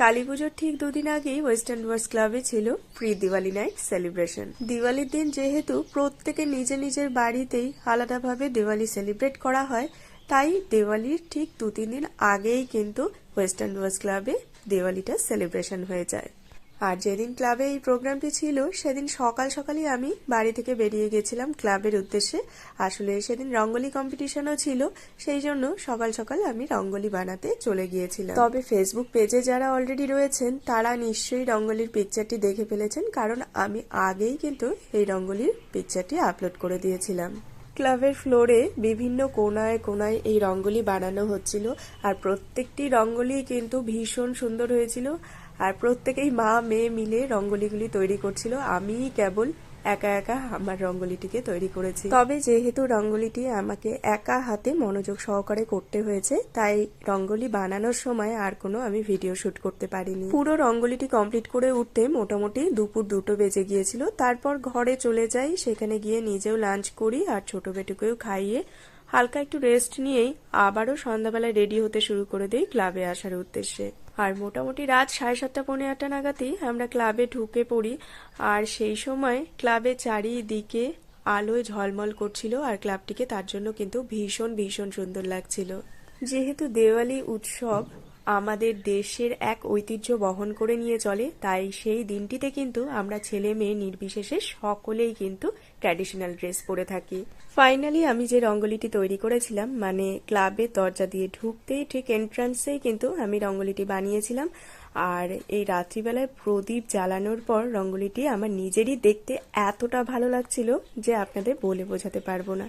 কালী পুজোর ঠিক দুদিন আগেই ওয়েস্টার্ন ওয়ার্স ক্লাবে ছিল প্রি দিওয়ালি নাইট সেলিব্রেশন দিওয়ালির দিন যেহেতু প্রত্যেকে নিজে নিজের বাড়িতেই আলাদাভাবে দিওয়ালি সেলিব্রেট করা হয়, তাই দিওয়ালির ঠিক দু তিন দিন আগেই কিন্তু ওয়েস্টার্ন ওয়ার্স ক্লাবে দিওয়ালিটা সেলিব্রেশন হয়ে যায়। আর যেদিন ক্লাবে এই প্রোগ্রামটি ছিল, সেদিন সকাল সকালই আমি বাড়ি থেকে বেরিয়ে গেছিলাম ক্লাবের উদ্দেশ্যে। আসলে সেদিন রঙ্গোলি কম্পিটিশনও ছিল, সেই জন্য সকাল সকাল আমি রঙ্গোলি বানাতে চলে গিয়েছিলাম। তবে ফেসবুক পেজে যারা অলরেডি রয়েছেন, তারা নিশ্চয়ই রঙ্গোলির পিকচারটি দেখে ফেলেছেন, কারণ আমি আগেই কিন্তু এই রঙ্গোলির পিকচারটি আপলোড করে দিয়েছিলাম। ক্লাবের ফ্লোরে বিভিন্ন কোনায় কোনায় এই রঙ্গোলি বানানো হচ্ছিল, আর প্রত্যেকটি রঙ্গোলি কিন্তু ভীষণ সুন্দর হয়েছিল। আর প্রত্যেকেই মা, মেয়ে মিলে রঙ্গোলিগুলি তৈরি করছিল। আমি কেবল একা একা আমার রঙ্গোলিটিকে তৈরি করেছি। তবে যেহেতু রঙ্গোলিটি আমাকে একা হাতে মনোযোগ সহকারে করতে হয়েছে, তাই রঙ্গোলি বানানোর সময় আর কোনো আমি ভিডিও শুট করতে পারিনি। পুরো রঙ্গোলিটি কমপ্লিট করে উঠতে মোটামুটি দুপুর দুটো বেজে গিয়েছিল। তারপর ঘরে চলে যাই, সেখানে গিয়ে নিজেও লাঞ্চ করি আর ছোট বেটুকেও খাইয়ে হালকা একটু রেস্ট নিয়েই আবারও সন্ধ্যাবেলায় রেডি হতে শুরু করে দিই ক্লাবে আসার উদ্দেশ্যে। আর মোটামুটি রাত সাড়ে সাতটা, পৌনে আটটা নাগাদই আমরা ক্লাবে ঢুকে পড়ি। আর সেই সময় ক্লাবে চারিদিকে আলোয় ঝলমল করছিল আর ক্লাবটিকে তার জন্য কিন্তু ভীষণ ভীষণ সুন্দর লাগছিল। যেহেতু দেওয়ালি উৎসব আমাদের দেশের এক ঐতিহ্য বহন করে নিয়ে চলে, তাই সেই দিনটিতে কিন্তু আমরা ছেলে মেয়ে নির্বিশেষে সকলেই কিন্তু ট্র্যাডিশনাল ড্রেস পরে থাকি। ফাইনালি আমি যে রঙ্গোলিটি তৈরি করেছিলাম মানে ক্লাবের দরজা দিয়ে ঢুকতেই ঠিক এন্ট্রান্সেই কিন্তু আমি রঙ্গোলিটি বানিয়েছিলাম। আর এই রাত্রিবেলায় প্রদীপ জ্বালানোর পর রঙ্গোলিটি আমার নিজেরই দেখতে এতটা ভালো লাগছিল যে আপনাদের বলে বোঝাতে পারব না।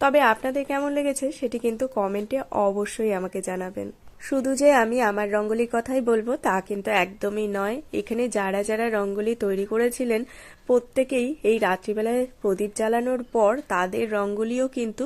তবে আপনাদের কেমন লেগেছে সেটি কিন্তু কমেন্টে অবশ্যই আমাকে জানাবেন। শুধু যে আমি আমার রঙ্গোলির কথাই বলব, তা কিন্তু একদমই নয়। এখানে যারা যারা রঙ্গোলি তৈরি করেছিলেন, প্রত্যেকেই এই রাত্রিবেলায় প্রদীপ জ্বালানোর পর তাদের রঙ্গোলিও কিন্তু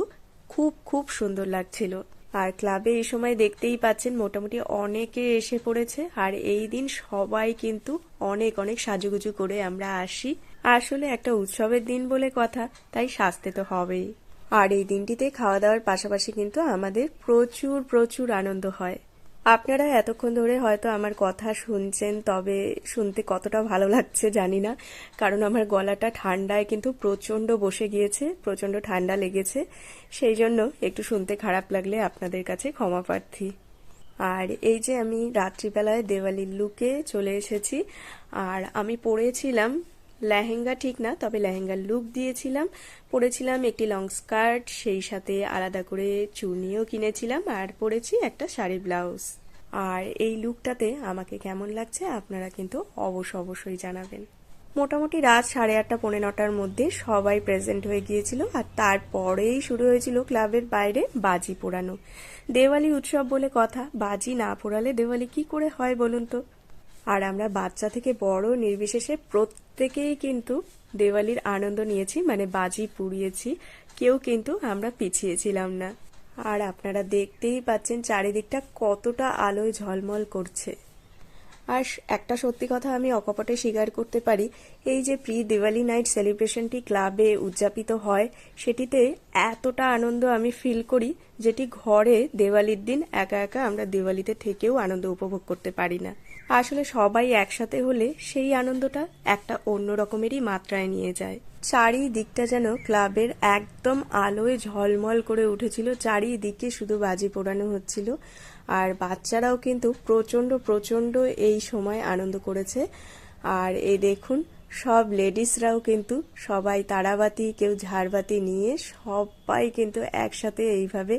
খুব খুব সুন্দর লাগছিল। আর ক্লাবে এই সময় দেখতেই পাচ্ছেন, মোটামুটি অনেকে এসে পড়েছে। আর এই দিন সবাই কিন্তু অনেক অনেক সাজুগুজু করে আমরা আসি। আসলে একটা উৎসবের দিন বলে কথা, তাই সাজতে তো হবেই। আর এই দিনটিতে খাওয়া দাওয়ার পাশাপাশি কিন্তু আমাদের প্রচুর প্রচুর আনন্দ হয়। আপনারা এতক্ষণ ধরে হয়তো আমার কথা শুনছেন, তবে শুনতে কতটা ভালো লাগছে জানি না, কারণ আমার গলাটা ঠান্ডায় কিন্তু প্রচণ্ড বসে গিয়েছে, প্রচণ্ড ঠান্ডা লেগেছে। সেই জন্য একটু শুনতে খারাপ লাগলে আপনাদের কাছে ক্ষমা প্রার্থী। আর এই যে আমি রাত্রিবেলায় দেওয়ালির লুকে চলে এসেছি, আর আমি পড়েছিলাম লেহেঙ্গা ঠিক না, তবে লেহেঙ্গার লুক দিয়েছিলাম। পরেছিলাম একটি লং স্কার্ট, সেই সাথে আলাদা করে চুনিও কিনেছিলাম আর পরেছি একটা শাড়ি ব্লাউজ। আর এই লুকটাতে আমাকে কেমন লাগছে আপনারা কিন্তু অবশ্য অবশ্যই জানাবেন। মোটামুটি রাত সাড়ে আটটা পৌনে নটার মধ্যে সবাই প্রেজেন্ট হয়ে গিয়েছিল আর তারপরেই শুরু হয়েছিল ক্লাবের বাইরে বাজি পোড়ানো। দেওয়ালি উৎসব বলে কথা, বাজি না পোড়ালে দেওয়ালি কি করে হয় বলুন তো? আর আমরা বাচ্চা থেকে বড় নির্বিশেষে প্রত্যেকেই কিন্তু দেওয়ালির আনন্দ নিয়েছি মানে বাজি পুড়িয়েছি। কেউ কিন্তু আমরা পিছিয়েছিলাম না। আর আপনারা দেখতেই পাচ্ছেন চারিদিকটা কতটা আলোয় ঝলমল করছে। আর একটা সত্যি কথা আমি অকপটে স্বীকার করতে পারি, এই যে প্রি দিওয়ালি নাইট সেলিব্রেশনটি ক্লাবে উদযাপিত হয়, সেটিতে এতটা আনন্দ আমি ফিল করি যেটি ঘরে দেওয়ালির দিন একা একা আমরা দিওয়ালিতে থেকেও আনন্দ উপভোগ করতে পারি না। আসলে সবাই একসাথে হলে সেই আনন্দটা একটা অন্য রকমেরই মাত্রায় নিয়ে যায়। চারিদিকটা যেন ক্লাবের একদম আলোয় ঝলমল করে উঠেছিল, চারিদিকে শুধু বাজি পোড়ানো হচ্ছিল। আর বাচ্চারাও কিন্তু প্রচণ্ড প্রচণ্ড এই সময় আনন্দ করেছে। আর এ দেখুন, সব লেডিসরাও কিন্তু সবাই তারাবাতি, কেউ ঝাড়বাতি নিয়ে সবাই কিন্তু একসাথে এইভাবে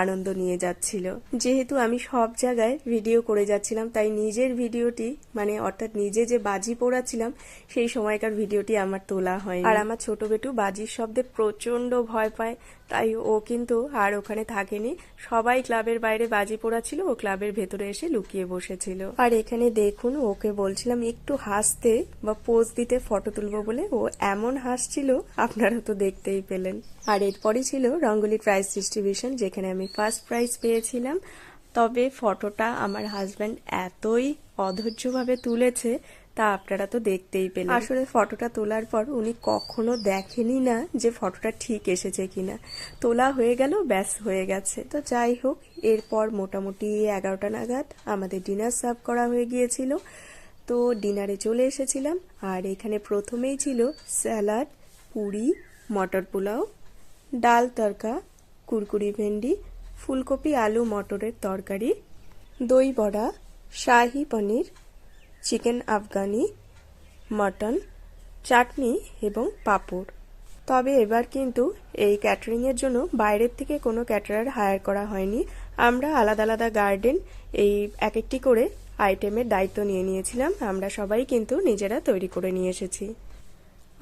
আনন্দ নিয়ে যাচ্ছিল। যেহেতু আমি সব জায়গায় ভিডিও করে যাচ্ছিলাম, তাই নিজের ভিডিওটি মানে অর্থাৎ নিজে যে বাজি পোড়াচ্ছিলাম, সেই সময়কার ভিডিওটি আমার তোলা হয় আর আমার ছোট বেটু বাজির শব্দে প্রচণ্ড ভয় পায়, তাই ও কিন্তু আর ওখানে থাকেনি। সবাই ক্লাবের বাইরে বাজি পোড়াচ্ছিল, ও ক্লাবের ভেতরে এসে লুকিয়ে বসেছিল। আর এখানে দেখুন, ওকে বলছিলাম, একটু হাসতে বা পোজ দিতে ফটো তুলবো বলে ও এমন হাসছিল, আপনারা তো দেখতেই পেলেন। আর এরপরই ছিল রঙ্গোলি প্রাইজ ডিস্ট্রিবিউশন যেখানে আমি ফার্স্ট প্রাইজ পেয়েছিলাম। তবে ফটোটা আমার হাজব্যান্ড এতই অধৈর্যভাবে তুলেছে, তা আপনারা তো দেখতেই পেলেন। আসলে ফটোটা তোলার পর উনি কখনো দেখেনি না যে ফটোটা ঠিক এসেছে কিনা। তোলা হয়ে গেল, ব্যাস হয়ে গেছে। তো যাই হোক, এরপর মোটামুটি এগারোটা নাগাদ আমাদের ডিনার সার্ভ করা হয়ে গিয়েছিল। তো ডিনারে চলে এসেছিলাম। আর এখানে প্রথমেই ছিল স্যালাড পুরি, মটর পোলাও, ডাল তরকা কুরকুরি ভেন্ডি ফুলকপি, আলু, মটরের তরকারি, দই বড়া, shahi paneer, chicken Afghani, mutton, chutney এবং পাঁপড়। তবে এবার কিন্তু এই ক্যাটারিংয়ের জন্য বাইরের থেকে কোনো ক্যাটারার হায়ার করা হয়নি। আমরা আলাদা আলাদা গার্ডেন এই এক একটি করে আইটেমের দায়িত্ব নিয়ে নিয়েছিলাম। আমরা সবাই কিন্তু নিজেরা তৈরি করে নিয়ে এসেছি।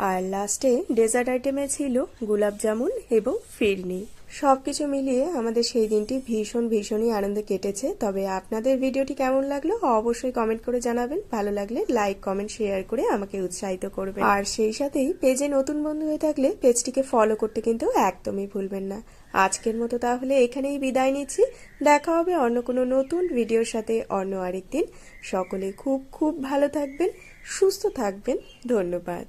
আর লাস্টে ডেজার্ট আইটেমে ছিল গোলাপ জামুন এবং ফিরনি। সবকিছু মিলিয়ে আমাদের সেই দিনটি ভীষণ ভীষণই আনন্দে কেটেছে। তবে আপনাদের ভিডিওটি কেমন লাগল অবশ্যই কমেন্ট করে জানাবেন। ভালো লাগলে লাইক কমেন্ট শেয়ার করে আমাকে উৎসাহিত করবেন। আর সেই সাথেই পেজে নতুন বন্ধু হয়ে থাকলে পেজটিকে ফলো করতে কিন্তু একদমই ভুলবেন না। আজকের মতো তাহলে এখানেই বিদায় নিচ্ছি। দেখা হবে অন্য কোনো নতুন ভিডিওর সাথে অন্য আরেকদিন সকলে খুব খুব ভালো থাকবেন, সুস্থ থাকবেন। ধন্যবাদ।